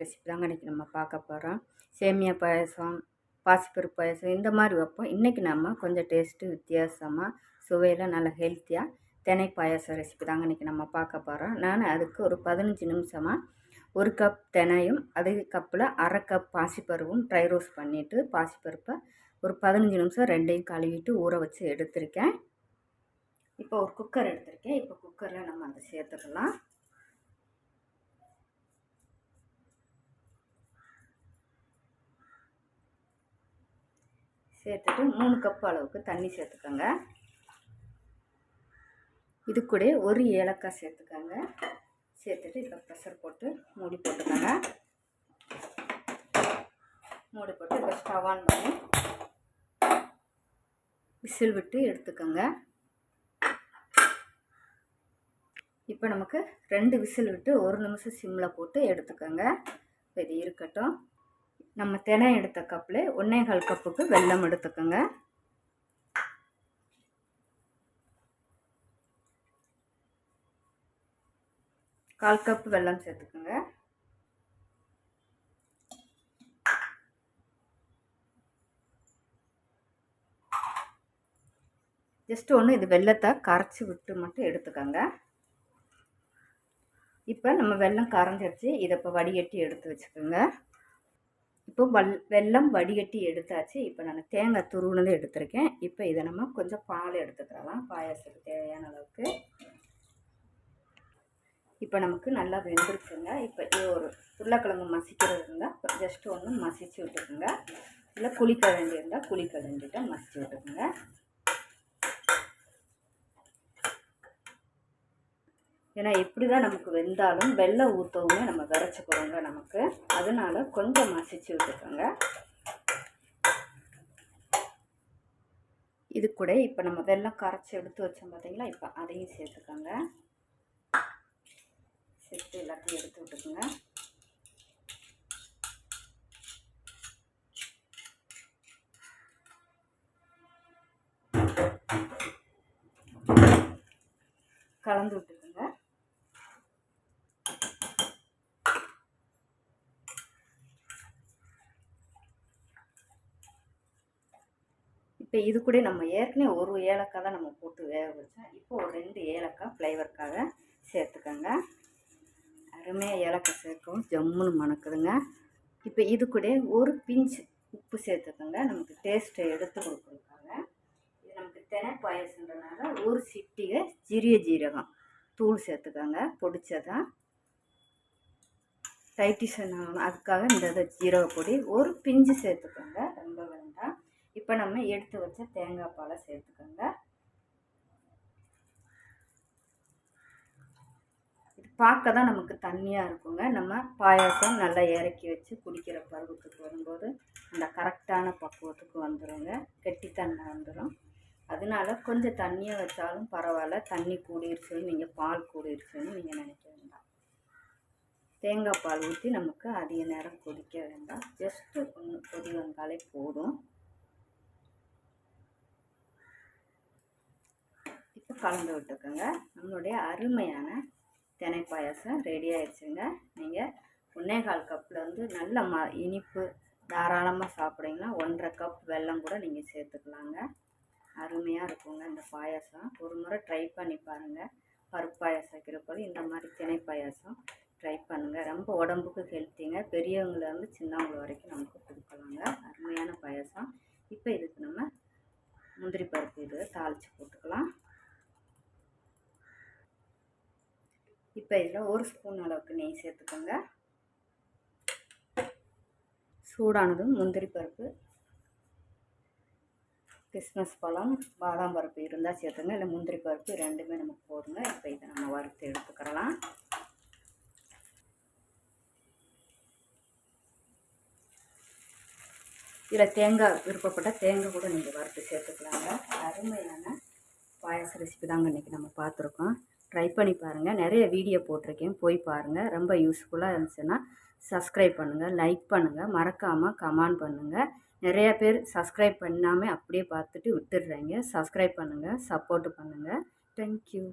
Recipe தாங்க இன்றைக்கி நம்ம பார்க்க போகிறோம் சேமியா பாயசம் பாசிப்பருப்பு பாயசம் இந்த மாதிரி வைப்போம். இன்றைக்கி நம்ம கொஞ்சம் டேஸ்ட்டு வித்தியாசமாக சுவையில் நல்லா ஹெல்த்தியாக தினை பாயசம் ரெசிபி தாங்க இன்றைக்கி நம்ம பார்க்க போகிறோம் நான் அதுக்கு ஒரு பதினஞ்சு நிமிஷமாக ஒரு கப் தினையும் அதே கப்பில் அரை கப் பாசிப்பருப்பும் ட்ரை ரோஸ்ட் பண்ணிவிட்டு பாசிப்பருப்பை ஒரு பதினஞ்சு நிமிஷம் ரெண்டையும் கழுவிட்டு ஊற வச்சு எடுத்திருக்கேன். இப்போ ஒரு குக்கர் எடுத்திருக்கேன். இப்போ குக்கரில் நம்ம அதை சேர்த்துக்கலாம். சேர்த்துட்டு மூணு கப் அளவுக்கு தண்ணி சேர்த்துக்கோங்க. இது கூட ஒரு ஏலக்காய் சேர்த்துக்கோங்க. சேர்த்துட்டு இப்போ ப்ரெஷர் போட்டு மூடி போட்டுக்கோங்க. மூடி போட்டு இப்போ ஸ்டவ் ஆன் பண்ணி விசில் விட்டு எடுத்துக்கோங்க. இப்போ நமக்கு ரெண்டு விசில் விட்டு ஒரு நிமிஷம் சிம்மில் போட்டு எடுத்துக்கோங்க. இது இருக்கட்டும். நம்ம தினை எடுத்த கப்பில் ஒன்றே கால் கப்புக்கு வெல்லம் எடுத்துக்கோங்க. கால் கப் வெல்லம் சேர்த்துக்கோங்க. ஜஸ்ட் ஒன்று இது வெள்ளத்தை கரைச்சி விட்டு மட்டும் எடுத்துக்கோங்க. இப்போ நம்ம வெள்ளம் கரைஞ்சிருச்சு. இதை இப்போ வடிகட்டி எடுத்து வச்சுக்கோங்க. இப்போ வல் வெல்லம் வடிகட்டி எடுத்தாச்சு. இப்போ நான் தேங்காய் துருவுனது எடுத்திருக்கேன். இப்போ இதை நம்ம கொஞ்சம் பால் எடுத்துக்கலாம். பாயாசத்துக்கு தேவையான அளவுக்கு. இப்போ நமக்கு நல்லா வெந்திருக்குங்க. இப்போ ஒரு உருளைக்கிழங்கு மசிக்கிறது இருந்தால் ஜஸ்ட்டு ஒன்று மசிச்சு விட்டுக்குங்க இல்லை குழிக்கழண்டி இருந்தால் குழிக்கழண்டிட்ட மசிச்சு விட்டுக்குங்க. ஏன்னா எப்படி தான் நமக்கு வெந்தாலும் வெள்ளை ஊற்றவுமே நம்ம விரைச்சி போகிறோங்க நமக்கு. அதனால் கொஞ்சம் மசிச்சு விட்டுக்கோங்க. இது கூட இப்போ நம்ம வெள்ளம் கரைச்சி எடுத்து வச்சோம் பார்த்தீங்களா இப்போ அதையும் சேர்த்துக்கோங்க. சேர்த்து எல்லாத்தையும் எடுத்து விட்டுக்குங்க. கலந்து விட்டு இப்போ இது கூட நம்ம ஏற்கனவே ஒரு ஏலக்காய் தான் நம்ம போட்டு வேக வச்சோம். இப்போ ஒரு ரெண்டு ஏலக்காய் ஃப்ளேவருக்காக சேர்த்துக்கோங்க. அருமையாக ஏலக்காய் சேர்க்கவும் ஜம்முன்னு மணக்குதுங்க. இப்போ இது கூட ஒரு பிஞ்சு உப்பு சேர்த்துக்கோங்க. நமக்கு டேஸ்ட்டை எடுத்து கொடுக்குறதுக்காக. இது நமக்கு தினை பாயசன்றனால ஒரு சிட்டிகை ஜீரிய ஜீரகம் தூள் சேர்த்துக்கோங்க. பொடிச்சதான் டைட்டிஷன் அதுக்காக இந்த ஜீரக பொடி ஒரு பிஞ்சு சேர்த்துக்கோங்க. ரொம்ப வேண்டாம். இப்போ நம்ம எடுத்து வச்ச தேங்காய் பாலை சேர்த்துக்கோங்க. இது பார்க்க தான் நமக்கு தண்ணியாக இருக்குங்க. நம்ம பாயாசம் நல்லா இறக்கி வச்சு குடிக்கிற பருவத்துக்கு வரும்போது அந்த கரெக்டான பக்குவத்துக்கு வந்துடுங்க கெட்டித்தன்மை வந்துடும் அதனால கொஞ்சம் தண்ணியை வச்சாலும் பரவாயில்ல. தண்ணி கூடிருச்சுன்னு நீங்கள் பால் கூடிருச்சுன்னு நீங்கள் நினைக்க வேண்டாம். தேங்காய் பால் ஊற்றி நமக்கு அதிக நேரம் கொதிக்க வேண்டாம். ஜஸ்ட்டு ஒன்று கொதி வந்தாலே போதும். கலந்து விட்டுக்கோங்க. நம்மளுடைய அருமையான தினை பாயாசம் ரெடி ஆயிடுச்சுங்க. நீங்கள் ஒன்றே கால் கப்பில் வந்து நல்ல ம இனிப்பு தாராளமாக சாப்பிட்றீங்கன்னா ஒன்றரை கப் வெல்லம் கூட நீங்கள் சேர்த்துக்கலாங்க. அருமையாக இருக்குங்க இந்த பாயாசம். ஒரு முறை ட்ரை பண்ணி பாருங்கள் பருப்பு பாயாசம் வைக்கிறப்போது இந்த மாதிரி தினை பாயாசம் ட்ரை பண்ணுங்கள் ரொம்ப உடம்புக்கு ஹெல்த்திங்க பெரியவங்கலேருந்து சின்னவங்க வரைக்கும் நமக்கு கொடுக்கலாங்க. அருமையான பாயாசம். இப்போ இதுக்கு நம்ம முந்திரி பருப்பு இது தாளித்து இப்போ இதில் ஒரு ஸ்பூன் அளவுக்கு நெய் சேர்த்துக்கோங்க. சூடானதும் முந்திரி பருப்பு கிறிஸ்மஸ் பழம் பாதாம் பருப்பு இருந்தால் சேர்த்துங்க. இல்லை முந்திரி பருப்பு ரெண்டுமே நமக்கு போடுங்க இப்போ இதை நம்ம வறுத்து எடுத்துக்கிறலாம். இதில் தேங்காய் விருப்பப்பட்ட தேங்காய் கூட நீங்கள் வறுத்து சேர்த்துக்கலாங்க. அருமையான பாயச ரெசிபி தாங்க இன்றைக்கி நம்ம பார்த்துருக்கோம். ட்ரை பண்ணி பாருங்கள் நிறைய வீடியோ போட்டிருக்கேன். போய் பாருங்கள் ரொம்ப யூஸ்ஃபுல்லாக இருந்துச்சுன்னா சப்ஸ்கிரைப் பண்ணுங்கள் லைக் பண்ணுங்கள் மறக்காமல் கமெண்ட் பண்ணுங்கள் நிறையா பேர் சப்ஸ்கிரைப் பண்ணாமல் அப்படியே பார்த்துட்டு விட்டுடுறீங்க. சப்ஸ்கிரைப் பண்ணுங்கள் சப்போர்ட்டு பண்ணுங்கள் தேங்க்யூ